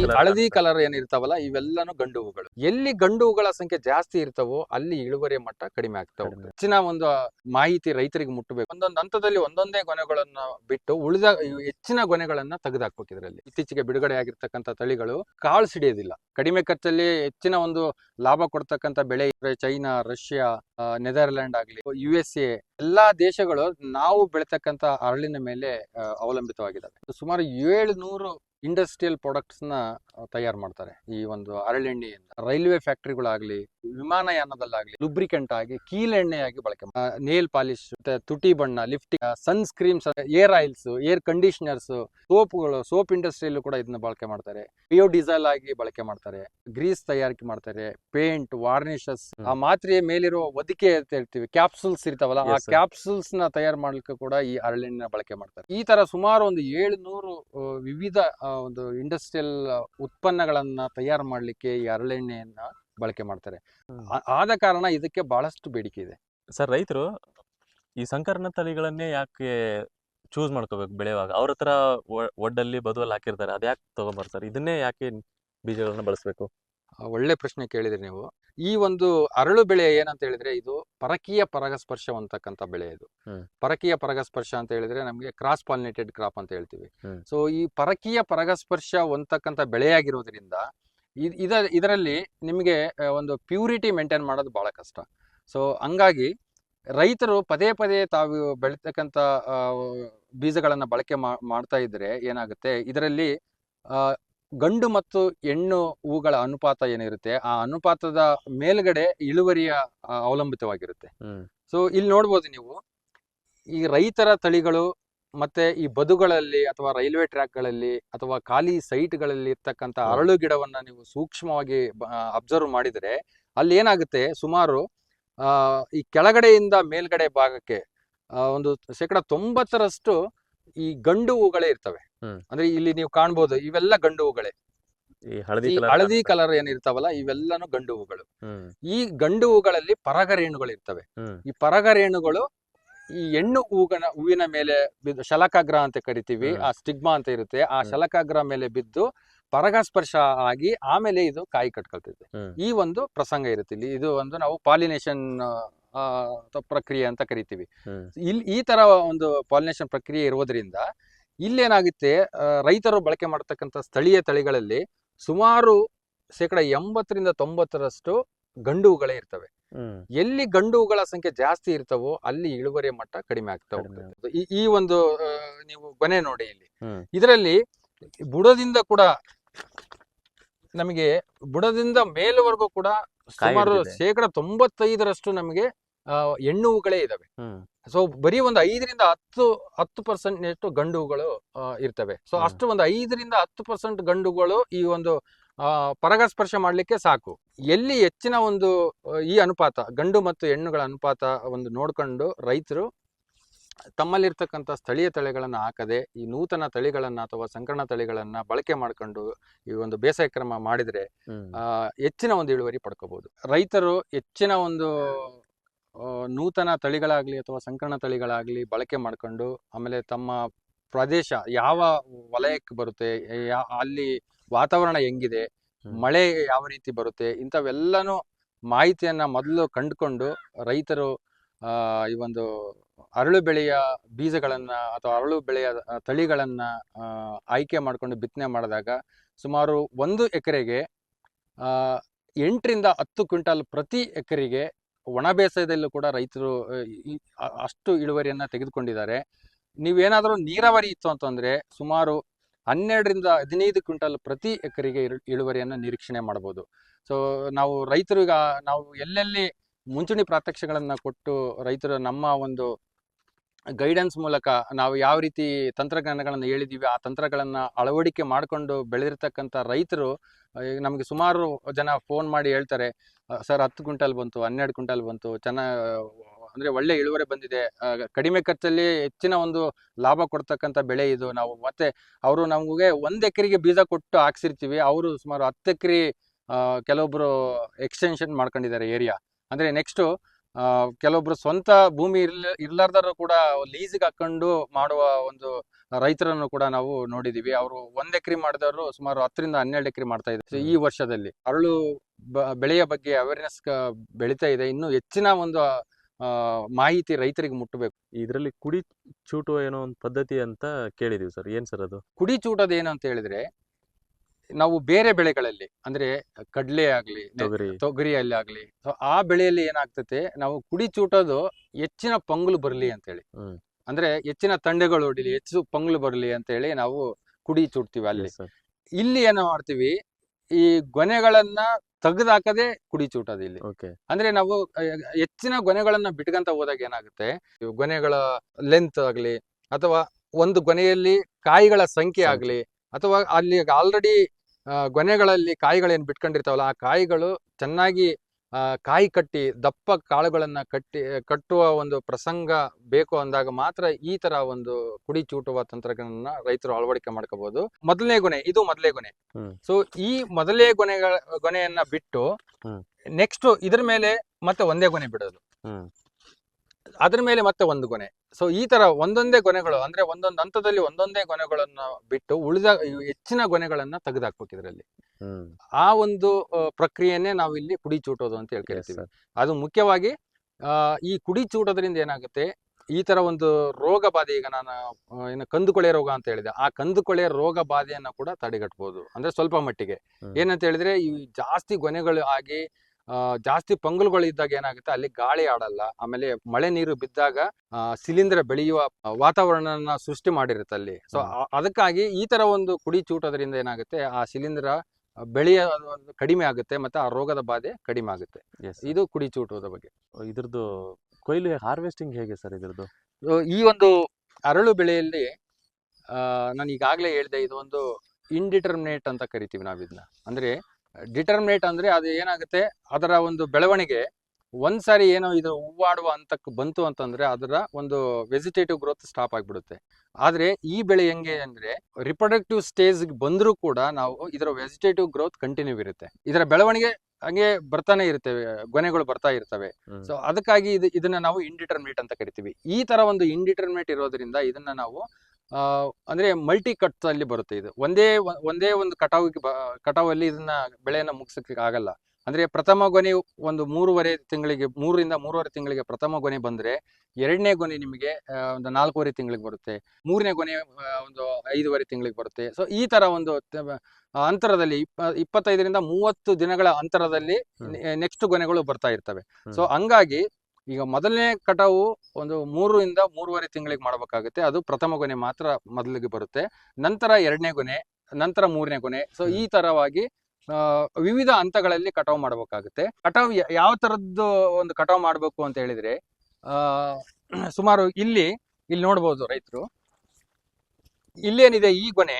ಈ ಹಳದಿ ಕಲರ್ ಏನಿರ್ತಾವಲ್ಲ ಇವೆಲ್ಲಾನು ಗಂಡು ಹೂಗಳು. ಎಲ್ಲಿ ಗಂಡು ಹೂಗಳ ಸಂಖ್ಯೆ ಜಾಸ್ತಿ ಇರ್ತವೋ ಅಲ್ಲಿ ಇಳುವರಿ ಮಟ್ಟ ಕಡಿಮೆ ಆಗ್ತಾ ಹೋಗುತ್ತೆ ಹೆಚ್ಚಿನ ಒಂದು ಮಾಹಿತಿ ರೈತರಿಗೆ ಮುಟ್ಟಬೇಕು. ಒಂದೊಂದು ಹಂತದಲ್ಲಿ ಒಂದೊಂದೇ ಗೊನೆಗಳನ್ನ ಬಿಟ್ಟು ಉಳಿದ ಹೆಚ್ಚಿನ ಗೊನೆಗಳನ್ನ ತೆಗೆದಾಕ್ಬೇಕು ಇದರಲ್ಲಿ. ಇತ್ತೀಚೆಗೆ ಬಿಡುಗಡೆ ಆಗಿರ್ತಕ್ಕಂಥ ತಳಿಗಳು ಕಾಳು ಸಿಡಿಯೋದಿಲ್ಲ. ಕಡಿಮೆ ಖರ್ಚಲ್ಲಿ ಹೆಚ್ಚಿನ ಒಂದು ಲಾಭ ಕೊಡ್ತಕ್ಕಂಥ ಬೆಳೆ ಚೈನಾ ರಷ್ಯಾ ನೆದರ್ಲ್ಯಾಂಡ್ ಆಗ್ಲಿ ಯು ಎಸ್ ಎ ಎಲ್ಲಾ ದೇಶಗಳು ನಾವು ಬೆಳತಕ್ಕಂಥ ಅರಳಿನ ಮೇಲೆ ಅವಲಂಬಿತವಾಗಿದ್ದಾವೆ. ಸುಮಾರು ಏಳ್ನೂರು ಇಂಡಸ್ಟ್ರಿಯಲ್ ಪ್ರಾಡಕ್ಟ್ಸ್ನ ತಯಾರು ಮಾಡ್ತಾರೆ. ಈ ಒಂದು ಹರಳೆಣ್ಣೆಯಿಂದ ರೈಲ್ವೆ ಫ್ಯಾಕ್ಟರಿಗಳಾಗ್ಲಿ ವಿಮಾನಯಾನದಲ್ಲಾಗ್ಲಿ ಲುಬ್ರಿಕೆಂಟ್ ಆಗಿ ಕೀಲೆಣ್ಣೆಯಾಗಿ ಬಳಕೆ ನೇಲ್ ಪಾಲಿಶ್ ತುಟಿ ಬಣ್ಣ lifting sunscreens hair oils hair conditioners ಸೋಪ್ಗಳು soap ಇಂಡಸ್ಟ್ರಿಯಲ್ಲೂ ಕೂಡ ಇದನ್ನ ಬಳಕೆ ಮಾಡ್ತಾರೆ. ಬಿಯೋ ಡೀಸೆಲ್ ಆಗಿ ಬಳಕೆ ಮಾಡ್ತಾರೆ. ಗ್ರೀಸ್ ತಯಾರಿಕೆ ಮಾಡ್ತಾರೆ. ಪೇಂಟ್ ವಾರ್ನಿಷಸ್ ಆ. ಮಾತ್ರೆಯ ಮೇಲಿರೋ ಒದಿಕೆ ಅಂತ ಹೇಳ್ತೀವಿ. ಕ್ಯಾಪ್ಸುಲ್ಸ್ ಇರ್ತಾವಲ್ಲ ಆ ಕ್ಯಾಪ್ಸುಲ್ಸ್ನ ತಯಾರು ಮಾಡ್ಲಿಕ್ಕೆ ಕೂಡ ಈ ಅರಳೆಣ್ಣೆ ಬಳಕೆ ಮಾಡ್ತಾರೆ. ಈ ತರ ಸುಮಾರು ಒಂದು ಏಳುನೂರು ವಿವಿಧ ಒಂದು ಇಂಡಸ್ಟ್ರಿಯಲ್ ಉತ್ಪನ್ನಗಳನ್ನ ತಯಾರು ಮಾಡ್ಲಿಕ್ಕೆ ಈ ಹರಳೆಣ್ಣೆಯನ್ನ ಬಳಕೆ ಮಾಡ್ತಾರೆ. ಆದ ಕಾರಣ ಇದಕ್ಕೆ ಬಹಳಷ್ಟು ಬೇಡಿಕೆ ಇದೆ. ಸರ್ ರೈತರು ಈ ಸಂಕರಣ ತಳಿಗಳನ್ನೇ ಯಾಕೆ ಚೂಸ್ ಮಾಡ್ಕೋಬೇಕು ಬೆಳೆಯುವಾಗ? ಅವ್ರ ಹತ್ರ ಒಡ್ಡಲ್ಲಿ ಬದುವಲ್ಲಿ ಹಾಕಿರ್ತಾರೆ ಅದ್ ಯಾಕೆ ತಗೊಂಬರ್ತಾರೆ ಸರ್? ಇದನ್ನೇ ಯಾಕೆ ಬೀಜಗಳನ್ನ ಬಳಸಬೇಕು? ಒಳ್ಳೆ ಪ್ರಶ್ನೆ ಕೇಳಿದ್ರಿ ನೀವು. ಈ ಒಂದು ಅರಳು ಬೆಳೆ ಏನಂತ ಹೇಳಿದ್ರೆ ಇದು ಪರಕೀಯ ಪರಾಗಸ್ಪರ್ಶ ಅಂತಕ್ಕಂಥ ಬೆಳೆ ಇದು. ಪರಕೀಯ ಪರಾಗಸ್ಪರ್ಶ ಅಂತ ಹೇಳಿದ್ರೆ ನಮಗೆ ಕ್ರಾಸ್ ಪಾಲಿನೇಟೆಡ್ ಕ್ರಾಪ್ ಅಂತ ಹೇಳ್ತೀವಿ. ಸೊ ಈ ಪರಕೀಯ ಪರಾಗಸ್ಪರ್ಶ ಅಂತಕ್ಕಂಥ ಬೆಳೆಯಾಗಿರೋದ್ರಿಂದ ಇದ್- ಇದ ಇದರಲ್ಲಿ ನಿಮಗೆ ಒಂದು ಪ್ಯೂರಿಟಿ ಮೇಂಟೈನ್ ಮಾಡೋದು ಬಹಳ ಕಷ್ಟ. ಸೊ ಹಂಗಾಗಿ ರೈತರು ಪದೇ ಪದೇ ತಾವು ಬೆಳೀತಕ್ಕಂಥ ಬೀಜಗಳನ್ನು ಬೀಜಗಳನ್ನ ಬಳಕೆ ಮಾಡ್ತಾ ಇದ್ರೆ ಏನಾಗುತ್ತೆ? ಇದರಲ್ಲಿ ಗಂಡು ಮತ್ತು ಹೆಣ್ಣು ಹೂಗಳ ಅನುಪಾತ ಏನಿರುತ್ತೆ? ಆ ಅನುಪಾತದ ಮೇಲ್ಗಡೆ ಇಳುವರಿಯ ಅವಲಂಬಿತವಾಗಿರುತ್ತೆ. ಸೊ ಇಲ್ಲಿ ನೋಡ್ಬೋದು ನೀವು ಈ ರೈತರ ತಳಿಗಳು ಮತ್ತೆ ಈ ಬದುಗಳಲ್ಲಿ ಅಥವಾ ರೈಲ್ವೆ ಟ್ರ್ಯಾಕ್ಗಳಲ್ಲಿ ಅಥವಾ ಖಾಲಿ ಸೈಟ್ಗಳಲ್ಲಿ ಇರ್ತಕ್ಕಂಥ. ಅರಳು ಗಿಡವನ್ನ ನೀವು ಸೂಕ್ಷ್ಮವಾಗಿ ಅಬ್ಸರ್ವ್ ಮಾಡಿದರೆ ಅಲ್ಲಿ ಏನಾಗುತ್ತೆ? ಸುಮಾರು ಆ, ಈ ಕೆಳಗಡೆಯಿಂದ ಮೇಲ್ಗಡೆ ಭಾಗಕ್ಕೆ ಒಂದು ಶೇಕಡ ತೊಂಬತ್ತರಷ್ಟು ಈ ಗಂಡು ಹೂಗಳೇ ಇರ್ತವೆ. ಅಂದ್ರೆ ಇಲ್ಲಿ ನೀವು ಕಾಣ್ಬೋದು ಇವೆಲ್ಲ ಗಂಡು ಹೂಗಳೇ. ಹಳದಿ ಕಲರ್ ಹಳದಿ ಕಲರ್ ಏನಿರ್ತಾವಲ್ಲ ಇವೆಲ್ಲನೂ ಗಂಡು ಹೂಗಳು. ಈ ಗಂಡು ಹೂಗಳಲ್ಲಿ ಪರಾಗರೇಣುಗಳು ಇರ್ತವೆ. ಈ ಪರಾಗರೇಣುಗಳು ಈ ಹೆಣ್ಣು ಹೂಗನ ಹೂವಿನ ಮೇಲೆ ಬಿದ್ದು ಶಲಕಾಗ್ರಹ ಅಂತ ಕರಿತೀವಿ ಆ ಸ್ಟಿಗ್ಮಾ ಅಂತ ಇರುತ್ತೆ ಆ ಶಲಕಾಗ್ರಹ ಶಲಕಾಗ್ರ ಮೇಲೆ ಬಿದ್ದು ಪರಾಗಸ್ಪರ್ಶ ಆಗಿ ಆಮೇಲೆ ಇದು ಕಾಯಿ ಕಟ್ಕೊಳ್ತೈತೆ ಈ ಒಂದು ಪ್ರಸಂಗ ಇರುತ್ತೆ ಇಲ್ಲಿ. ಇದು ಒಂದು ನಾವು ಪಾಲಿನೇಷನ್ ಪ್ರಕ್ರಿಯೆ ಅಂತ ಕರಿತೀವಿ. ಇಲ್ಲಿ ಈ ತರ ಒಂದು ಪಾಲಿನೇಷನ್ ಪ್ರಕ್ರಿಯೆ ಇರೋದ್ರಿಂದ ಇಲ್ಲೇನಾಗುತ್ತೆ ರೈತರು ಬಳಕೆ ಮಾಡತಕ್ಕಂಥ ಸ್ಥಳೀಯ ತಳಿಗಳಲ್ಲಿ ಸುಮಾರು ಶೇಕಡ ಎಂಬತ್ತರಿಂದ ತೊಂಬತ್ತರಷ್ಟು ಗಂಡುಗಳೇ ಇರ್ತವೆ. ಎಲ್ಲಿ ಗಂಡು ಹೂಗಳ ಸಂಖ್ಯೆ ಜಾಸ್ತಿ ಇರ್ತವೋ ಅಲ್ಲಿ ಇಳುವರಿ ಮಟ್ಟ ಕಡಿಮೆ ಆಗ್ತಾ ಹೋಗ್ತದೆ. ಈ ಒಂದು ನೀವು ಗೊನೆ ನೋಡಿ ಇಲ್ಲಿ. ಇದರಲ್ಲಿ ಬುಡದಿಂದ ಕೂಡ ನಮಗೆ ಬುಡದಿಂದ ಮೇಲುವರೆಗೂ ಕೂಡ ಸುಮಾರು. ಶೇಕಡ ತೊಂಬತ್ತೈದರಷ್ಟು ನಮಗೆ ಹೆಣ್ಣುಗಳೇ ಹೆಣ್ಣು ಹೂಗಳೇ ಇದಾವೆ ಸೊ ಬರೀ ಒಂದು ಐದರಿಂದ ಹತ್ತು ಹತ್ತು ಪರ್ಸೆಂಟ್ ನಷ್ಟು ಗಂಡು ಹೂಗಳು ಆ, ಇರ್ತವೆ. ಸೊ. ಅಷ್ಟು ಒಂದು ಐದರಿಂದ ಹತ್ತು ಪರ್ಸೆಂಟ್ ಗಂಡುಗಳು ಈ ಒಂದು ಪರಾಗಸ್ಪರ್ಶ ಮಾಡಲಿಕ್ಕೆ ಸಾಕು. ಎಲ್ಲಿ ಹೆಚ್ಚಿನ ಒಂದು ಈ ಅನುಪಾತ ಗಂಡು ಮತ್ತು ಹೆಣ್ಣುಗಳ ಅನುಪಾತ ಒಂದು ನೋಡ್ಕೊಂಡು ರೈತರು ತಮ್ಮಲ್ಲಿರ್ತಕ್ಕಂಥ ಸ್ಥಳೀಯ ತಳಿಗಳನ್ನು ಹಾಕದೆ ಈ ನೂತನ ತಳಿಗಳನ್ನು ಅಥವಾ ಸಂಕರಣ ತಳಿಗಳನ್ನು ಬಳಕೆ ಮಾಡ್ಕೊಂಡು ಈ ಒಂದು ಬೇಸಾಯ ಕ್ರಮ ಮಾಡಿದ್ರೆ ಹೆಚ್ಚಿನ ಒಂದು ಇಳುವರಿ ಪಡ್ಕೋಬೋದು. ರೈತರು ಹೆಚ್ಚಿನ ಒಂದು ನೂತನ ತಳಿಗಳಾಗ್ಲಿ ಅಥವಾ ಸಂಕರಣ ತಳಿಗಳಾಗ್ಲಿ ಬಳಕೆ ಮಾಡ್ಕೊಂಡು ಆಮೇಲೆ ತಮ್ಮ ಪ್ರದೇಶ ಯಾವ ವಲಯಕ್ಕೆ ಬರುತ್ತೆ ಅಲ್ಲಿ ವಾತಾವರಣ ಹೆಂಗಿದೆ ಮಳೆ ಯಾವ ರೀತಿ ಬರುತ್ತೆ ಇಂಥವೆಲ್ಲನೂ ಮಾಹಿತಿಯನ್ನ ಮೊದಲು ಕಂಡುಕೊಂಡು ರೈತರು ಈ ಒಂದು ಅರಳು ಬೆಳೆಯ ಬೀಜಗಳನ್ನ ಅಥವಾ ಅರಳು ಬೆಳೆಯ ತಳಿಗಳನ್ನ ಆಯ್ಕೆ ಮಾಡ್ಕೊಂಡು ಬಿತ್ತನೆ ಮಾಡಿದಾಗ ಸುಮಾರು ಒಂದು ಎಕರೆಗೆ ಆ, ಎಂಟರಿಂದ ಹತ್ತು ಕ್ವಿಂಟಾಲ್ ಪ್ರತಿ ಎಕರೆಗೆ ಒಣ ಬೇಸಾಯದಲ್ಲೂ ಕೂಡ ರೈತರು ಅಷ್ಟು ಇಳುವರಿಯನ್ನ ತೆಗೆದುಕೊಂಡಿದ್ದಾರೆ. ನೀವೇನಾದರೂ ನೀರಾವರಿ ಇತ್ತು ಅಂತಂದ್ರೆ ಸುಮಾರು ಹನ್ನೆರಡರಿಂದ ಹದಿನೈದು ಕ್ವಿಂಟಲ್ ಪ್ರತಿ ಎಕರೆಗೆ ಇಳುವರಿಯನ್ನು ನಿರೀಕ್ಷಣೆ ಮಾಡ್ಬೋದು ಸೊ ನಾವು ರೈತರು ಈಗ, ನಾವು ಎಲ್ಲೆಲ್ಲಿ ಮುಂಚೂಣಿ ಪ್ರಾತ್ಯಕ್ಷಗಳನ್ನು ಕೊಟ್ಟು ರೈತರು ನಮ್ಮ ಒಂದು ಗೈಡೆನ್ಸ್ ಮೂಲಕ ನಾವು ಯಾವ ರೀತಿ ತಂತ್ರಜ್ಞಾನಗಳನ್ನು ಹೇಳಿದ್ದೀವಿ ಆ ತಂತ್ರಗಳನ್ನು ಅಳವಡಿಕೆ ಮಾಡಿಕೊಂಡು ಬೆಳೆದಿರ್ತಕ್ಕಂಥ ರೈತರು ಈಗ ನಮಗೆ ಸುಮಾರು ಜನ ಫೋನ್ ಮಾಡಿ ಹೇಳ್ತಾರೆ ಸರ್ ಹತ್ತು ಕ್ವಿಂಟಲ್ ಬಂತು, ಹನ್ನೆರಡು ಕ್ವಿಂಟಲ್ ಬಂತು ಚೆನ್ನಾಗಿ ಅಂದ್ರೆ ಒಳ್ಳೆ ಇಳುವರಿ ಬಂದಿದೆ. ಕಡಿಮೆ ಖರ್ಚಲ್ಲಿ ಹೆಚ್ಚಿನ ಒಂದು ಲಾಭ ಕೊಡ್ತಕ್ಕಂಥ ಬೆಳೆ ಇದು. ನಾವು ಮತ್ತೆ ಅವರು ನಮಗೆ ಒಂದ್ ಎಕರೆಗೆ ಬೀಜ ಕೊಟ್ಟು ಹಾಕ್ಸಿರ್ತೀವಿ. ಅವರು ಸುಮಾರು ಹತ್ತು ಎಕರೆ ಕೆಲವೊಬ್ರು ಎಕ್ಸ್ಟೆನ್ಷನ್ ಮಾಡ್ಕೊಂಡಿದ್ದಾರೆ ಏರಿಯಾ. ಅಂದ್ರೆ ನೆಕ್ಸ್ಟ್ ಕೆಲವೊಬ್ರು ಸ್ವಂತ ಭೂಮಿ ಇರ್ಲ ಇರ್ಲಾರ್ದಾರು ಕೂಡ ಲೀಸಿಗೆ ಹಾಕೊಂಡು ಮಾಡುವ ಒಂದು ರೈತರನ್ನು ಕೂಡ ನಾವು ನೋಡಿದೀವಿ. ಅವರು ಒಂದ್ ಎಕರೆ ಮಾಡಿದವರು ಸುಮಾರು ಹತ್ತರಿಂದ ಹನ್ನೆರಡು ಎಕರೆ ಮಾಡ್ತಾ ಇದ್ದಾರೆ. ಈ ವರ್ಷದಲ್ಲಿ ಅರಳು ಬೆಳೆಯ ಬಗ್ಗೆ ಅವೇರ್ನೆಸ್ ಬೆಳೀತಾ ಇದೆ. ಇನ್ನು ಹೆಚ್ಚಿನ ಒಂದು ಮಾಹಿತಿ ರೈತರಿಗೆ ಮುಟ್ಟಬೇಕು. ಇದರಲ್ಲಿ ಕುಡಿ ಚೂಟು ಏನೋ ಒಂದು ಪದ್ಧತಿ ಅಂತ ಕೇಳಿದೀವಿ ಸರ್. ಏನ್ ಸರ್ ಅದು? ಕುಡಿ ಚೂಟದ ಏನು ಅಂತ ಹೇಳಿದ್ರೆ ನಾವು ಬೇರೆ ಬೆಳೆಗಳಲ್ಲಿ ಅಂದ್ರೆ ಕಡ್ಲೆ ಆಗ್ಲಿ ತೊಗರಿ. ತೊಗರಿಯಲ್ಲಿ ಆಗ್ಲಿ ಸೊ ಆ ಬೆಳೆಯಲ್ಲಿ ಏನಾಗ್ತತೆ ನಾವು ಕುಡಿ ಚೂಟೋದು ಹೆಚ್ಚಿನ ಪೊಂಗಲು ಬರಲಿ ಅಂತ ಹೇಳಿ. ಅಂದ್ರೆ ಹೆಚ್ಚಿನ ತಂಡೆಗಳು ಹೊಡಿಲಿ ಹೆಚ್ಚು ಪೊಂಗಲು ಬರಲಿ ಅಂತ ಹೇಳಿ ನಾವು ಕುಡಿ ಚೂಡ್ತೀವಿ ಅಲ್ಲಿ. ಇಲ್ಲಿ ಏನು ಮಾಡ್ತೀವಿ ಈ ಗೊನೆಗಳನ್ನ ತೆಗೆದಾಕದೆ ಕುಡಿಚೂಟದ ಇಲ್ಲಿ ಓಕೆ ಅಂದ್ರೆ ನಾವು ಹೆಚ್ಚಿನ ಗೊನೆಗಳನ್ನ ಬಿಟ್ಕಂತ ಹೋದಾಗ ಏನಾಗುತ್ತೆ ಇವು ಗೊನೆಗಳ ಲೆಂತ್ ಆಗ್ಲಿ ಅಥವಾ ಒಂದು ಗೊನೆಯಲ್ಲಿ ಕಾಯಿಗಳ ಸಂಖ್ಯೆ. ಆಗ್ಲಿ ಅಥವಾ ಅಲ್ಲಿ ಆಲ್ರೆಡಿ ಗೊನೆಗಳಲ್ಲಿ ಕಾಯಿಗಳೇನ್ ಬಿಟ್ಕೊಂಡಿರ್ತಾವಲ್ಲ ಆ ಕಾಯಿಗಳು ಚೆನ್ನಾಗಿ ಕಾಯಿ ಕಟ್ಟಿ ದಪ್ಪ ಕಾಳುಗಳನ್ನು ಕಟ್ಟಿ ಕಟ್ಟುವ ಒಂದು ಪ್ರಸಂಗ ಬೇಕು ಅಂದಾಗ ಮಾತ್ರ ಈ ತರ ಒಂದು ಕುಡಿ ಚೂಟುವ ತಂತ್ರಗಳನ್ನ ರೈತರು ಅಳವಡಿಕೆ ಮಾಡ್ಕೋಬಹುದು ಮೊದಲನೇ ಗೊನೆ ಇದು ಮೊದಲೇ ಗೊನೆ. ಸೊ ಈ ಮೊದಲೇ ಗೊನೆಗಳ ಗೊನೆಯನ್ನ ಬಿಟ್ಟು. ನೆಕ್ಸ್ಟ್ ಇದ್ರ ಮೇಲೆ ಮತ್ತೆ ಒಂದೇ ಗೊನೆ ಬಿಡೋದು. ಅದ್ರ ಮೇಲೆ ಮತ್ತೆ ಒಂದು ಗೊನೆ. ಸೊ ಈ ತರ ಒಂದೊಂದೇ ಗೊನೆಗಳು ಅಂದ್ರೆ ಒಂದೊಂದು ಹಂತದಲ್ಲಿ ಒಂದೊಂದೇ ಗೊನೆಗಳನ್ನ ಬಿಟ್ಟು ಉಳಿದ ಹೆಚ್ಚಿನ ಗೊನೆಗಳನ್ನ ತೆಗೆದಾಕ್ಬೇಕು ಇದರಲ್ಲಿ. ಆ ಒಂದು ಪ್ರಕ್ರಿಯೆನೇ ನಾವು ಇಲ್ಲಿ ಕುಡಿ ಚೂಟೋದು ಅಂತ ಹೇಳ್ಕೊಳ್ತೀವಿ ಅದು ಮುಖ್ಯವಾಗಿ ಆ, ಈ ಕುಡಿ ಚೂಟೋದ್ರಿಂದ ಏನಾಗುತ್ತೆ ಈ ತರ ಒಂದು ರೋಗ ಬಾಧೆ ಈಗ ನಾನು ಏನು ಕಂದುಕೊಳೆ ರೋಗ ಅಂತ ಹೇಳಿದೆ. ಆ ಕಂದುಕೊಳೆ ರೋಗ ಬಾಧೆಯನ್ನ ಕೂಡ ತಡೆಗಟ್ಟಬಹುದು ಅಂದ್ರೆ ಸ್ವಲ್ಪ ಮಟ್ಟಿಗೆ. ಏನಂತ ಹೇಳಿದ್ರೆ ಈ ಜಾಸ್ತಿ ಗೊನೆಗಳು ಆಗಿ ಆ, ಜಾಸ್ತಿ ಪಂಗುಲ್ಗಳು ಇದ್ದಾಗ ಏನಾಗುತ್ತೆ ಅಲ್ಲಿ ಗಾಳಿ ಆಡಲ್ಲ. ಆಮೇಲೆ ಮಳೆ ನೀರು ಬಿದ್ದಾಗ ಶಿಲೀಂಧ್ರ ಬೆಳೆಯುವ ವಾತಾವರಣನ ಸೃಷ್ಟಿ ಮಾಡಿರುತ್ತೆ ಅಲ್ಲಿ. ಸೊ ಅದಕ್ಕಾಗಿ ಈ ತರ ಒಂದು ಕುಡಿ ಚೂಟೋದ್ರಿಂದ ಏನಾಗುತ್ತೆ ಆ ಶಿಲೀಂಧ್ರ ಬೆಳೆಯ ಒಂದು ಕಡಿಮೆ ಆಗುತ್ತೆ ಮತ್ತೆ ಆ ರೋಗದ ಬಾಧೆ ಕಡಿಮೆ ಆಗುತ್ತೆ. ಇದು ಕುಡಿ ಚೂಟುವುದ ಬಗ್ಗೆ ಇದ್ರದ್ದು ಕೊಯ್ಲು ಹಾರ್ವೆಸ್ಟಿಂಗ್ ಹೇಗೆ ಸರ್ ಇದ್ರದ್ದು? ಈ ಒಂದು ಅರಳು ಬೆಳೆಯಲ್ಲಿ ನಾನು ಈಗಾಗಲೇ ಹೇಳಿದೆ ಇದು ಒಂದು ಇಂಡಿಟರ್ಮಿನೇಟ್ ಅಂತ ಕರಿತೀವಿ ನಾವು ಇದನ್ನ ಅಂದ್ರೆ ಡಿಟರ್ಮಿನೇಟ್ ಅಂದ್ರೆ ಅದು ಏನಾಗುತ್ತೆ ಅದರ ಒಂದು ಬೆಳವಣಿಗೆ ಒಂದ್ಸಾರಿ ಏನೋ ಇದು ಹೂವಾಡುವ ಹಂತಕ್ಕೆ ಬಂತು ಅಂತಂದ್ರೆ ಅದರ ಒಂದು ವೆಜಿಟೇಟಿವ್ ಗ್ರೋತ್ ಸ್ಟಾಪ್ ಆಗಿಬಿಡುತ್ತೆ. ಆದ್ರೆ ಈ ಬೆಳೆ ಹೆಂಗೆ ಅಂದ್ರೆ ರಿಪ್ರೊಡಕ್ಟಿವ್ ಸ್ಟೇಜ್ ಬಂದರೂ ಕೂಡ ನಾವು ಇದರ ವೆಜಿಟೇಟಿವ್ ಗ್ರೋತ್ ಕಂಟಿನ್ಯೂ ಇರುತ್ತೆ. ಇದರ ಬೆಳವಣಿಗೆ ಹಂಗೆ ಬರ್ತಾನೆ ಇರ್ತವೆ ಗೊನೆಗಳು ಬರ್ತಾ ಇರ್ತವೆ. ಸೊ ಅದಕ್ಕಾಗಿ ಇದು ಇದನ್ನ ನಾವು ಇಂಡಿಟರ್ಮಿನೇಟ್ ಅಂತ ಕರಿತೀವಿ. ಈ ತರ ಒಂದು ಇಂಡಿಟರ್ಮಿನೇಟ್ ಇರೋದ್ರಿಂದ ಇದನ್ನ ನಾವು ಅಂದ್ರೆ ಮಲ್ಟಿ ಕಟ್ ಅಲ್ಲಿ ಬರುತ್ತೆ ಇದು. ಒಂದೇ ಒಂದೇ ಒಂದು ಕಟಾವಿಗೆ ಕಟಾವಲ್ಲಿ ಇದನ್ನ ಬೆಳೆಯನ್ನ ಮುಗಿಸಕ್ಕೆ ಆಗಲ್ಲ. ಅಂದ್ರೆ ಪ್ರಥಮ ಗೊನೆ ಒಂದು ಮೂರುವರೆ ತಿಂಗಳಿಗೆ ಮೂರರಿಂದ ಮೂರುವರೆ ತಿಂಗಳಿಗೆ ಪ್ರಥಮ ಗೊನೆ ಬಂದ್ರೆ ಎರಡನೇ ಗೊನೆ ನಿಮಗೆ ಒಂದು ನಾಲ್ಕೂವರೆ ತಿಂಗಳಿಗೆ ಬರುತ್ತೆ. ಮೂರನೇ ಗೊನೆ ಒಂದು ಐದುವರೆ ತಿಂಗಳಿಗೆ ಬರುತ್ತೆ. ಸೊ ಈ ತರ ಒಂದು ಅಂತರದಲ್ಲಿ ಇಪ್ಪ ಇಪ್ಪತ್ತೈದರಿಂದ ಮೂವತ್ತು ದಿನಗಳ ಅಂತರದಲ್ಲಿ ನೆಕ್ಸ್ಟ್ ಗೊನೆಗಳು ಬರ್ತಾ ಇರ್ತವೆ. ಸೊ ಹಂಗಾಗಿ ಈಗ ಮೊದಲನೇ ಕಟಾವು ಒಂದು ಮೂರರಿಂದ ಮೂರುವರೆ ತಿಂಗಳಿಗೆ ಮಾಡಬೇಕಾಗುತ್ತೆ. ಅದು ಪ್ರಥಮ ಗೊನೆ ಮಾತ್ರ ಮೊದಲಿಗೆ ಬರುತ್ತೆ. ನಂತರ ಎರಡನೇ ಗೊನೆ ನಂತರ ಮೂರನೇ ಗೊನೆ. ಸೊ ಈ ತರವಾಗಿ ವಿವಿಧ ಹಂತಗಳಲ್ಲಿ ಕಟಾವು ಮಾಡಬೇಕಾಗುತ್ತೆ. ಕಟಾವು ಯಾವ ತರದ್ದು ಒಂದು ಕಟಾವು ಮಾಡಬೇಕು ಅಂತ ಹೇಳಿದ್ರೆ ಸುಮಾರು ಇಲ್ಲಿ ಇಲ್ಲಿ ನೋಡ್ಬೋದು ರೈತರು. ಇಲ್ಲೇನಿದೆ ಈ ಗೊನೆ,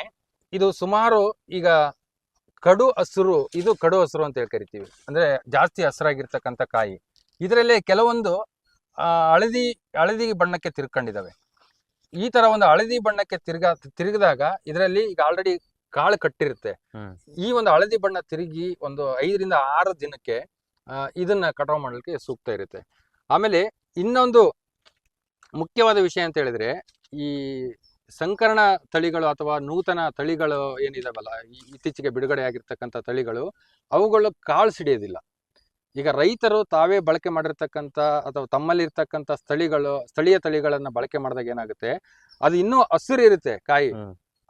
ಇದು ಸುಮಾರು ಈಗ ಕಡು ಹಸಿರು, ಇದು ಕಡು ಹಸಿರು ಅಂತ ಹೇಳಿ ಕರಿತೀವಿ. ಅಂದ್ರೆ ಜಾಸ್ತಿ ಹಸಿರಾಗಿರ್ತಕ್ಕಂಥ ಕಾಯಿ. ಇದರಲ್ಲೇ ಕೆಲವೊಂದು ಹಳದಿ ಹಳದಿ ಬಣ್ಣಕ್ಕೆ ತಿರ್ಕೊಂಡಿದ್ದಾವೆ. ಈ ತರ ಒಂದು ಹಳದಿ ಬಣ್ಣಕ್ಕೆ ತಿರ್ಗ, ತಿರುಗಿದಾಗ ಇದರಲ್ಲಿ ಈಗ ಆಲ್ರೆಡಿ ಕಾಳು ಕಟ್ಟಿರುತ್ತೆ. ಈ ಒಂದು ಹಳದಿ ಬಣ್ಣ ತಿರುಗಿ ಒಂದು ಐದರಿಂದ ಆರು ದಿನಕ್ಕೆ ಇದನ್ನ ಕಟಾವು ಮಾಡಲಿಕ್ಕೆ ಸೂಕ್ತ ಇರುತ್ತೆ. ಆಮೇಲೆ ಇನ್ನೊಂದು ಮುಖ್ಯವಾದ ವಿಷಯ ಅಂತ ಹೇಳಿದ್ರೆ ಈ ಸಂಕರಣ ತಳಿಗಳು ಅಥವಾ ನೂತನ ತಳಿಗಳು ಏನಿದಾವಲ್ಲ ಇತ್ತೀಚೆಗೆ ಬಿಡುಗಡೆ ಆಗಿರ್ತಕ್ಕಂಥ ತಳಿಗಳು ಅವುಗಳು ಕಾಳು ಸಿಡಿಯೋದಿಲ್ಲ. ಈಗ ರೈತರು ತಾವೇ ಬಳಕೆ ಮಾಡಿರ್ತಕ್ಕಂಥ ಅಥವಾ ತಮ್ಮಲ್ಲಿರ್ತಕ್ಕಂಥ ಸ್ಥಳಿಗಳು ಸ್ಥಳೀಯ ತಳಿಗಳನ್ನ ಬಳಕೆ ಮಾಡಿದಾಗ ಏನಾಗುತ್ತೆ ಅದು ಇನ್ನೂ ಹಸಿರು ಇರುತ್ತೆ ಕಾಯಿ.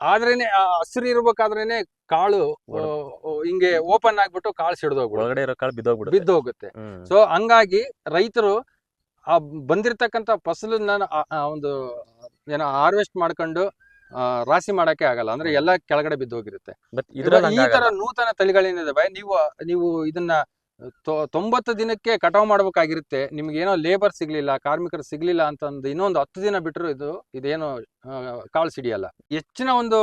ಆದ್ರೇನೆ ಆ ಹಸಿರು ಇರ್ಬೇಕಾದ್ರೇನೆ ಕಾಳು ಹಿಂಗೆ ಓಪನ್ ಆಗ್ಬಿಟ್ಟು ಕಾಳು ಬಿದ್ದು ಹೋಗುತ್ತೆ. ಸೊ ಹಂಗಾಗಿ ರೈತರು ಆ ಬಂದಿರತಕ್ಕಂತ ಫಸಲನ್ನ ಒಂದು ಏನೋ ಹಾರ್ವೆಸ್ಟ್ ಮಾಡ್ಕೊಂಡು ಆ, ರಾಶಿ ಮಾಡಕ್ಕೆ ಆಗಲ್ಲ. ಅಂದ್ರೆ ಎಲ್ಲ ಕೆಳಗಡೆ ಬಿದ್ದು ಹೋಗಿರುತ್ತೆ ಬಟ್ ಇವಾಗ ಈ ತರ. ನೂತನ ತಳಿಗಳೇನಿದಾವೆ? ನೀವು ನೀವು ಇದನ್ನ ತೊಂಬತ್ತು ದಿನಕ್ಕೆ ಕಟಾವ್ ಮಾಡ್ಬೇಕಾಗಿರುತ್ತೆ. ನಿಮ್ಗೆ ಏನೋ ಲೇಬರ್ ಸಿಗ್ಲಿಲ್ಲ ಕಾರ್ಮಿಕರು ಸಿಗ್ಲಿಲ್ಲ ಅಂತಂದು ಇನ್ನೊಂದು ಹತ್ತು ದಿನ ಬಿಟ್ರು ಇದು ಇದೇನು ಕಾಳು ಸಿಡಿಯಲ್ಲ. ಹೆಚ್ಚಿನ ಒಂದು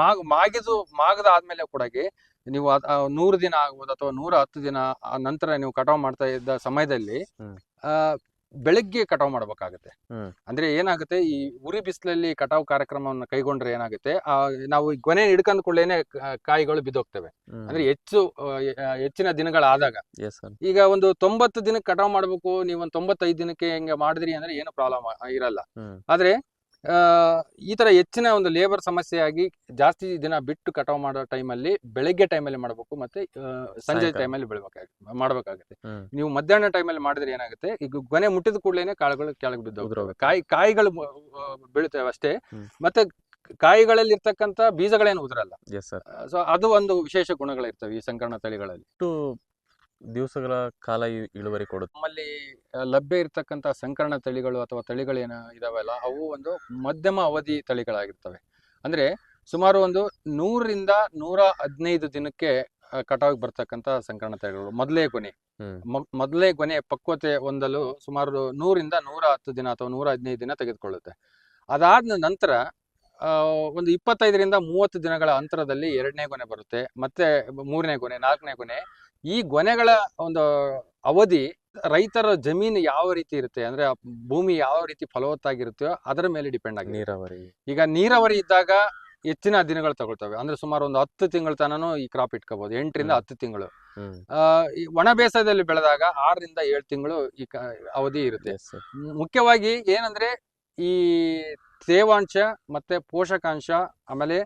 ಮಾಗ್ ಮಾಗಿದು ಮಾಗದ ಆದ್ಮೇಲೆ ಕೂಡ ನೀವು ನೂರು ದಿನ ಆಗ್ಬೋದು ಅಥವಾ ನೂರ ಹತ್ತು ದಿನ ಆ ನಂತರ ನೀವು ಕಟಾವ್ ಮಾಡ್ತಾ ಇದ್ದ ಸಮಯದಲ್ಲಿ ಆ ಬೆಳಗ್ಗೆ ಕಟಾವು ಮಾಡ್ಬೇಕಾಗತ್ತೆ. ಅಂದ್ರೆ ಏನಾಗುತ್ತೆ ಈ ಉರಿ ಬಿಸಿಲಲ್ಲಿ ಕಟಾವು ಕಾರ್ಯಕ್ರಮವನ್ನು ಕೈಗೊಂಡ್ರೆ ಏನಾಗುತ್ತೆ ಆ ನಾವು ಈ ಗೊನೆ ಹಿಡ್ಕೊಂಡ್ ಕೂಡಲೇನೆ ಕಾಯಿಗಳು ಬಿದ್ದೋಗ್ತವೆ. ಅಂದ್ರೆ ಹೆಚ್ಚು ಹೆಚ್ಚಿನ ದಿನಗಳಾದಾಗ. ಈಗ ಒಂದು ತೊಂಬತ್ತು ದಿನಕ್ಕೆ ಕಟಾವು ಮಾಡ್ಬೇಕು ನೀವು ಒಂದು ತೊಂಬತ್ತೈದು ದಿನಕ್ಕೆ ಹಿಂಗೆ ಮಾಡಿದ್ರಿ ಅಂದ್ರೆ ಏನು ಪ್ರಾಬ್ಲಮ್ ಇರಲ್ಲ. ಆದ್ರೆ ಈ ತರ ಹೆಚ್ಚಿನ ಒಂದು ಲೇಬರ್ ಸಮಸ್ಯೆಯಾಗಿ ಜಾಸ್ತಿ ದಿನ ಬಿಟ್ಟು ಕಟಾವು ಮಾಡೋ ಟೈಮಲ್ಲಿ ಬೆಳಗ್ಗೆ ಟೈಮಲ್ಲಿ ಮಾಡಬೇಕು ಮತ್ತೆ ಸಂಜೆ ಟೈಮಲ್ಲಿ ಬೆಳಬೇಕಾಗುತ್ತೆ ಮಾಡಬೇಕಾಗುತ್ತೆ. ನೀವು ಮಧ್ಯಾಹ್ನ ಟೈಮಲ್ಲಿ ಮಾಡಿದ್ರೆ ಏನಾಗುತ್ತೆ ಈಗ ಗೊನೆ ಮುಟ್ಟಿದ ಕೂಡಲೇ ಕಾಳುಗಳು ಕೆಳಗೆ ಬಿದ್ದು. ಕಾಯಿ ಕಾಯಿಗಳು ಆ, ಅಷ್ಟೇ. ಮತ್ತೆ ಕಾಯಿಗಳಲ್ಲಿ ಇರ್ತಕ್ಕಂಥ ಬೀಜಗಳೇನು ಉದುರಲ್ಲ. ಸೊ ಅದು ಒಂದು ವಿಶೇಷ ಗುಣಗಳಿರ್ತವೆ ಈ ಸಂಕರಣ ತಳಿಗಳಲ್ಲಿ. ಎಷ್ಟು ದಿವಸಗಳ ಕಾಲ ಇ- ಇಳುವರಿ ಕೊಡುತ್ತೆ. ನಮ್ಮಲ್ಲಿ ಆ, ಲಭ್ಯ ಇರತಕ್ಕಂಥ ಸಂಕರಣ ತಳಿಗಳು ಅಥವಾ ತಳಿಗಳೇನು ಇದಾವಲ್ಲ ಅವು ಒಂದು ಮಧ್ಯಮ ಅವಧಿ ತಳಿಗಳಾಗಿರ್ತವೆ. ಅಂದ್ರೆ ಸುಮಾರು ಒಂದು ನೂರರಿಂದ ನೂರ ಹದಿನೈದು ದಿನಕ್ಕೆ ಕಟಾವ್ ಕಟಾವಿಗೆ ಬರ್ತಕ್ಕಂಥ ಸಂಕರಣ ತಳಿಗಳು. ಮೊದಲೇ ಕೊನೆ ಹ್ಮ್. ಮ- ಮೊದಲೇ ಕೊನೆ ಪಕ್ವತೆ ಹೊಂದಲು ಸುಮಾರು ನೂರಿಂದ ನೂರ ಹತ್ತು ದಿನ ಅಥವಾ ನೂರ ಹದಿನೈದು ದಿನ ತೆಗೆದುಕೊಳ್ಳುತ್ತೆ. ಅದಾದ ನಂತರ ಆ, ಒಂದು ಇಪ್ಪತ್ತೈದರಿಂದ ಮೂವತ್ತು ದಿನಗಳ ಅಂತರದಲ್ಲಿ ಎರಡನೇ ಕೊನೆ ಬರುತ್ತೆ. ಮತ್ತೆ ಮೂರನೇ ಕೊನೆ ನಾಲ್ಕನೇ ಗೊನೆ ಈ ಗೊನೆಗಳ ಒಂದು ಅವಧಿ ರೈತರ ಜಮೀನು ಯಾವ ರೀತಿ ಇರುತ್ತೆ ಅಂದ್ರೆ ಭೂಮಿ ಯಾವ ರೀತಿ ಫಲವತ್ತಾಗಿರುತ್ತೋ ಅದರ ಮೇಲೆ ಡಿಪೆಂಡ್ ಆಗಿ ನೀರಾವರಿ. ಈಗ ನೀರಾವರಿ ಇದ್ದಾಗ ಹೆಚ್ಚಿನ ದಿನಗಳು ತಗೊಳ್ತವೆ. ಅಂದ್ರೆ ಸುಮಾರು ಒಂದು ಹತ್ತು ತಿಂಗಳ ತನನು ಈ ಕ್ರಾಪ್ ಇಟ್ಕೋಬಹುದು ಎಂಟರಿಂದ. ಹತ್ತು ತಿಂಗಳು. ಒಣ ಬೇಸಾಯದಲ್ಲಿ ಬೆಳೆದಾಗ ಆರರಿಂದ ಏಳು ತಿಂಗಳು ಈ ಅವಧಿ ಇರುತ್ತೆ. ಮುಖ್ಯವಾಗಿ ಏನಂದ್ರೆ ಈ ತೇವಾಂಶ ಮತ್ತೆ ಪೋಷಕಾಂಶ ಆಮೇಲೆ